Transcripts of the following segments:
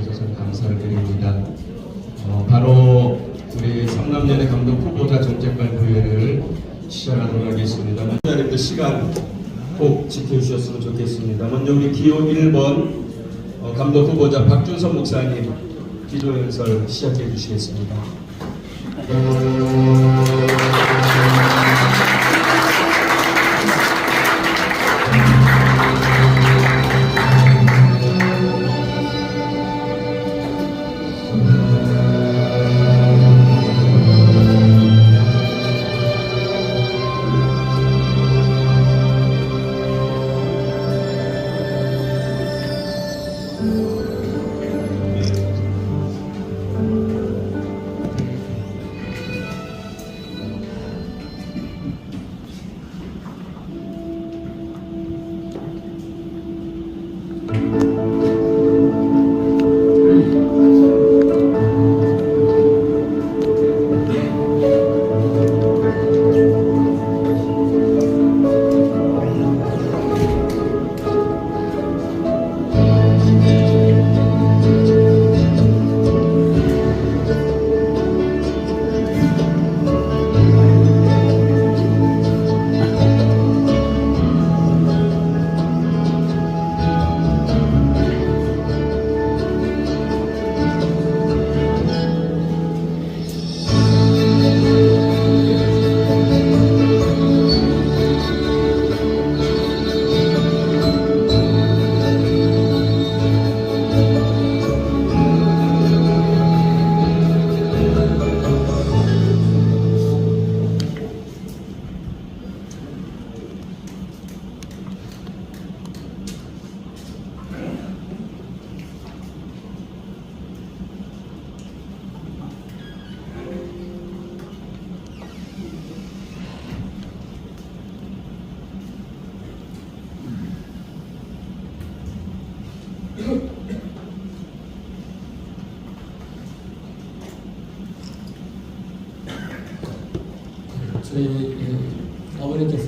주셔서 감사를 드립니다. 어, 바로 우리 삼남년의 감독 후보자 정책발표회를 시작하도록 하겠습니다. 기자님들 시간 꼭 지켜주셨으면 좋겠습니다. 먼저 우리 기호 1번 어, 감독 후보자 박준선 목사님 기도 연설 시작해 주시겠습니다.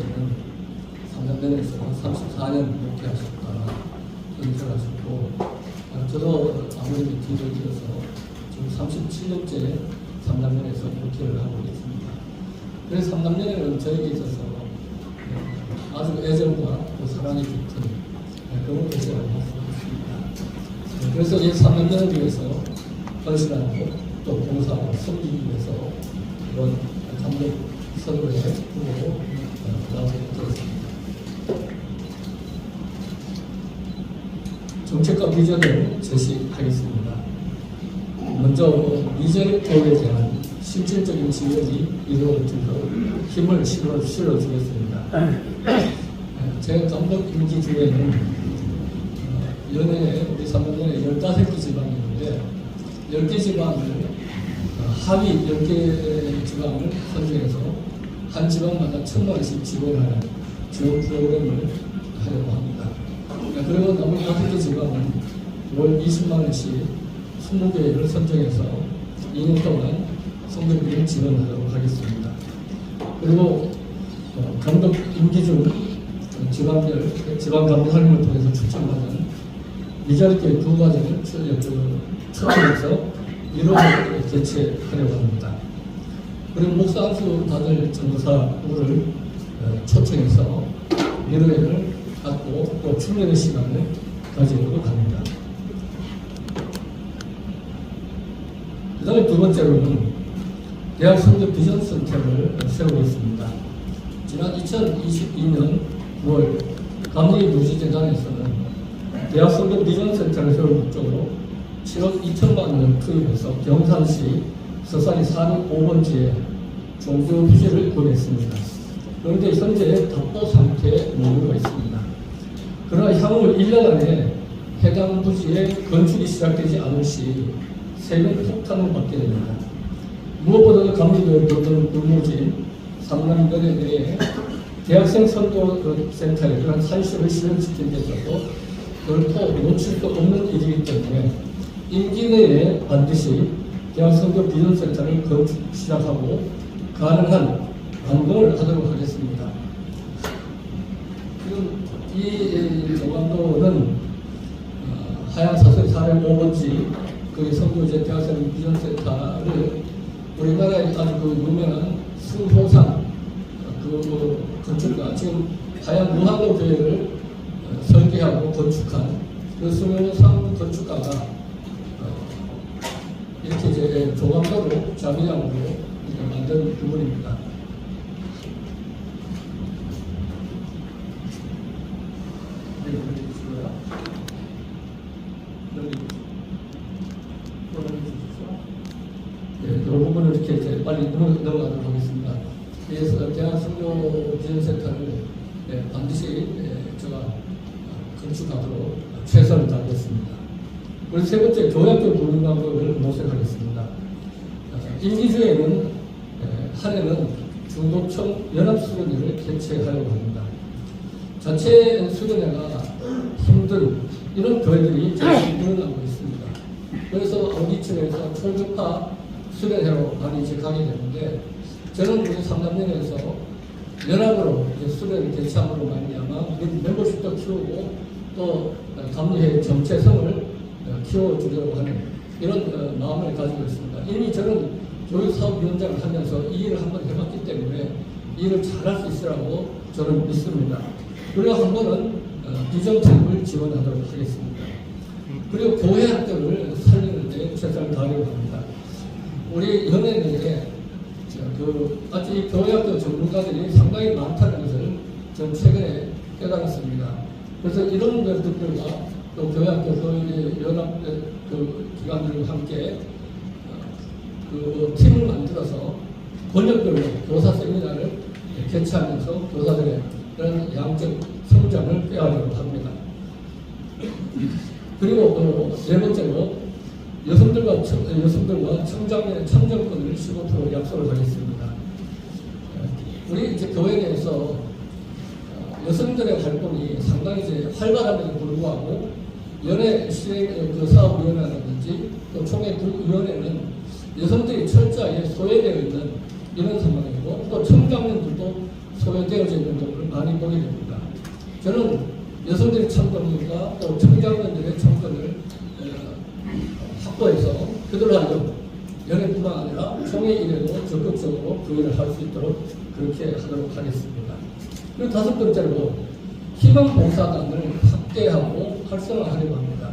예, 아버님께서는 삼남대에서 34년 목회하셨다 은퇴하셨고 어, 저도 아버님의 뒤를 이어서 지금 37년째 삼남대에서 목회를 하고 있습니다. 그래서 삼남대는 저에게 있어서 예, 아주 애정과 또 사랑이 깊은 예, 그런 곳이라고 있습니다. 예, 그래서 이 삼남대를 위해서 헌신하고 또 봉사하고 섬기기 위해서 이런 감독 선거에 후보로 정책과 비전을 제시하겠습니다. 먼저 미전 교육에 대한 실질적인 지원이 이루어지도록 힘을 실어, 실어주겠습니다. 제 감독 임기 중에는 어, 연예에 우리 삼성에 15개 지방이 있는데 10개 지방을 어, 하위 10개 지방을 선정해서 한 지방마다 천만 원씩 지원하는 지원 프로그램을 하려고 합니다. 네, 그리고 나머지 5개 지방은 월 20만 원씩 20개를 선정해서 2년 동안 성적비를 지원하도록 하겠습니다. 그리고 어, 감독 임기 중 지방별 지방 감독관님을 통해서 추천받은 미자리교회 두 과정을 처음에서 1월 개최하려고 합니다. 그리고 목사 안수 다들 전도사를 어, 초청해서 일회를 갖고 또 충전의 시간을 가지려고 합니다. 그 다음에 두 번째로는 대학 성적 비전 센터를 세우겠습니다. 지난 2022년 9월 감리 누지재단에서는 대학 성적 비전 센터를 세울 목적으로 7억 2천만 원을 투입해서 경산시 서산이 405번지에 종교 부지를 구했습니다. 그런데 현재 답보 상태에 머물러 있습니다. 그러나 향후 1년 안에 해당 부지에 건축이 시작되지 않을 시 세금 폭탄을 받게 됩니다. 무엇보다도 감리교육 교통 불모진 삼남변에 대해 대학생 선도 그 센터에 그런 산실을 실현시킨 데 있어서 결코 놓칠 수 없는 일이기 때문에 임기 내에 반드시 대학선교 비전센터를 건축 시작하고 가능한 반동을 하도록 하겠습니다. 지금 이 정감도는 어, 하얀 사설이 405번지 그 성교제 대학생 비전센터를 우리나라의 아주 그 유명한 승호상 그 건축가 지금 하얀 무한도 교회를 어, 설계하고 건축한 그 승호상 건축가가 어, 이렇게 이제 조감도로 자비장으로 이렇게 만든 부분입니다. 네, 보내주십시오. 네, 이 부분을 이렇게 이제 빨리 넘어- 넘어가도록 하겠습니다. 그래서 대한성교 비전센터를 네, 반드시 네, 제가 건축하도록 최선을 다하겠습니다. 그리고 세 번째 교약적 도입 방법을 모색하겠습니다. 어, 임기주에는 한 해는 중도청 연합수련회를 개최하려고 합니다. 자체 수련회가 힘든 이런 교회들이 점점 늘어나고 있습니다. 그래서 어디층에서 초급파 수련회로 많이 이제 가게 되는데 저는 우리 삼남년에서 연합으로 수련을 개최함으로 말미암아 우리 멤버십도 키우고 또 감리회 정체성을 어, 키워주려고 하는 이런 어, 마음을 가지고 있습니다. 이미 저는 교육사업위원장을 하면서 이 일을 한번 해봤기 때문에 이 일을 잘할 수 있으라고 저는 믿습니다. 그리고 한 번은 어, 비정책을 지원하도록 하겠습니다. 그리고 교회 학교를 살리는데 최선을 다하려고 합니다. 우리 연예인에게 그 아직 이 교회 학교 전문가들이 상당히 많다는 것을 전 최근에 깨달았습니다. 그래서 이런 것들과 또그 연합 그 기관들과 함께 어, 그 팀을 만들어서 권역별로 교사 세미나를 개최하면서 교사들의 그런 양적 성장을 꾀하려고 합니다. 그리고 어, 네 번째로 여성들과 청, 여성들과 청장년의 참정권을 15% 약속을 하겠습니다. 어, 우리 이제 교회 내에서 어, 여성들의 활동이 상당히 이제 활발함에도 불구하고 연애 시행 그 사업위원회라든지 또 총회 위원회는 여성들이 철저하게 소외되어 있는 이런 상황이고 또 청장년들도 소외되어져 있는 것을 많이 보게 됩니다. 저는 여성들의 참관과 또 청장년들의 참관을 확보해서 그들로 하여금 연예뿐만 아니라 총회 일에도 적극적으로 교회를 할 수 있도록 그렇게 하도록 하겠습니다. 그리고 다섯 번째로 희망봉사단을 확대하고 활성화하려고 합니다.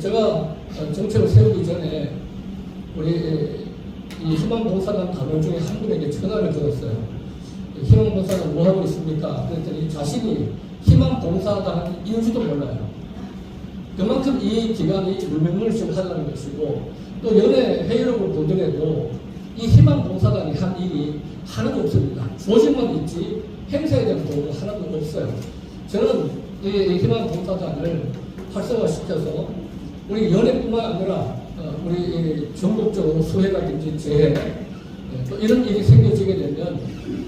제가 정책을 세우기 전에 우리 이 희망봉사단 단원 중에 한 분에게 전화를 드렸어요. 희망봉사단 뭐 하고 있습니까? 그랬더니 자신이 희망봉사단 인지도 몰라요. 그만큼 이 기관이 유명물실 하다는 것이고 또 연예 회의록을 보더라도 이 희망봉사단이 한 일이 하나도 없습니다. 조직만 있지 행사에 대한 도구가 하나도 없어요. 저는 이 희망 봉사단을 활성화시켜서 우리 연예뿐만 아니라 어, 우리 전국적으로 수해라든지 재해 예, 또 이런 일이 생겨지게 되면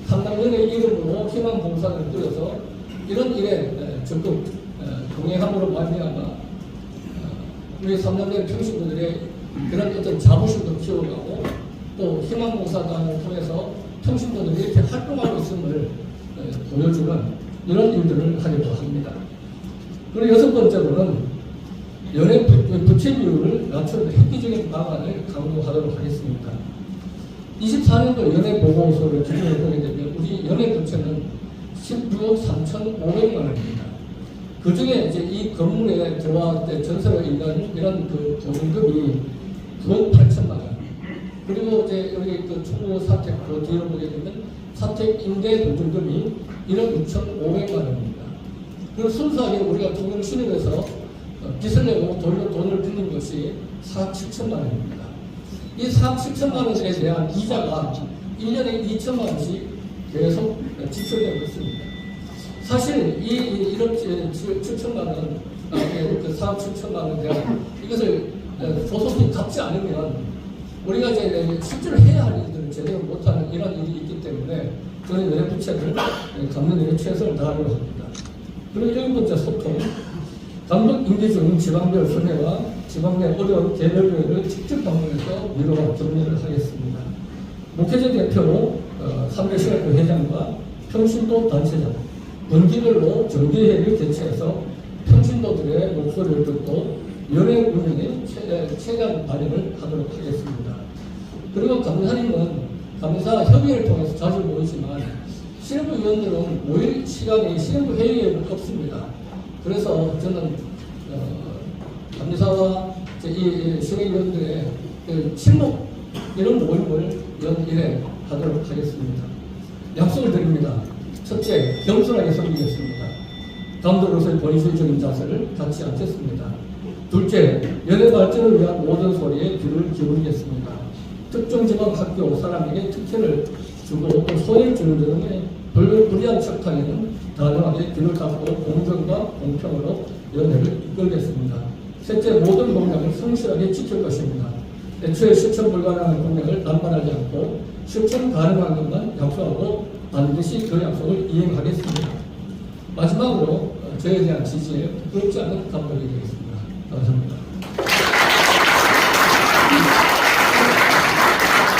한남연의 이름으로 희망 봉사단을 꾸려서 이런 일에 예, 적극 예, 동행함으로 말미암아 어, 우리 삼남대 평신도들의 그런 어떤 자부심도 키워가고 또 희망 봉사단을 통해서 평신도들이 이렇게 활동하고 있음을 예, 보여주는 이런 일들을 하려고 합니다. 그리고 여섯 번째로는 부- 부채 비율을 낮추는 획기적인 방안을 강구하도록 하겠습니다. 24년도 연예 보고서를 기준으로 보게 되면 우리 연예 부채는 16억 3,500만 원입니다. 그 중에 이제 이 건물에 들어왔을 때 전세로 있는 이런 그 보증금이 9억 8천만 원. 그리고 이제 여기 그 총무 사택 그 뒤로 보게 되면 사택 임대 보증금이 1억 6,500만 원입니다. 그리고 순수하게 우리가 통영 신입에서 어, 빚을 내고 돈을, 돈을 빌린 것이 4억 7천만 원입니다. 이 4억 7천만 원에 대한 이자가 1년에 2천만 원씩 계속 지출되고 있습니다. 사실 이, 이 1억 7천만 원, 아, 예, 그 4억 7천만 원에 대한 이것을 어, 조속히 갚지 않으면 우리가 이제 실제로 해야 할 일들을 제대로 못하는 이런 일이 있기 때문에 저는 연예 부채를 예, 갚는 일에 최선을 다하려고 합니다. 그리고 일곱 번째 소통. 감독 중 지방별 선회와 지방 내 어려운 개별교회를 직접 방문해서 위로와 격려를 하겠습니다. 목회자 대표로 어, 3대 시각교 회장과 평신도 단체장, 분기별로 정기회의를 개최해서 평신도들의 목소리를 듣고 연예 운영에 최- 최대한 발휘를 하도록 하겠습니다. 그리고 감사님은 감사 협의를 통해서 자주 모이지만 실무 위원들은 모일 시간이 실무 회의에 없습니다. 그래서 저는 어, 감사와 이그 실무 이런 모임을 연일에 하도록 하겠습니다. 약속을 드립니다. 첫째, 겸손하게 섬기겠습니다. 감독으로서의 본의주의적인 자세를 갖지 않겠습니다. 둘째, 연예 발전을 위한 모든 소리에 귀를 기울이겠습니다. 특정 지방 학교 사람에게 특혜를 주고 또 소외를 주는 불- 불리한 척탕에는 단호하게 귀를 닫고 공정과 공평으로 연예를 이끌겠습니다. 셋째, 모든 공약을 성실하게 지킬 것입니다. 애초에 실천 불가능한 공약을 남발하지 않고 실천 가능한 것만 약속하고 반드시 그 약속을 이행하겠습니다. 마지막으로 어, 저에 대한 지지에 부끄럽지 않은 감독이 되겠습니다.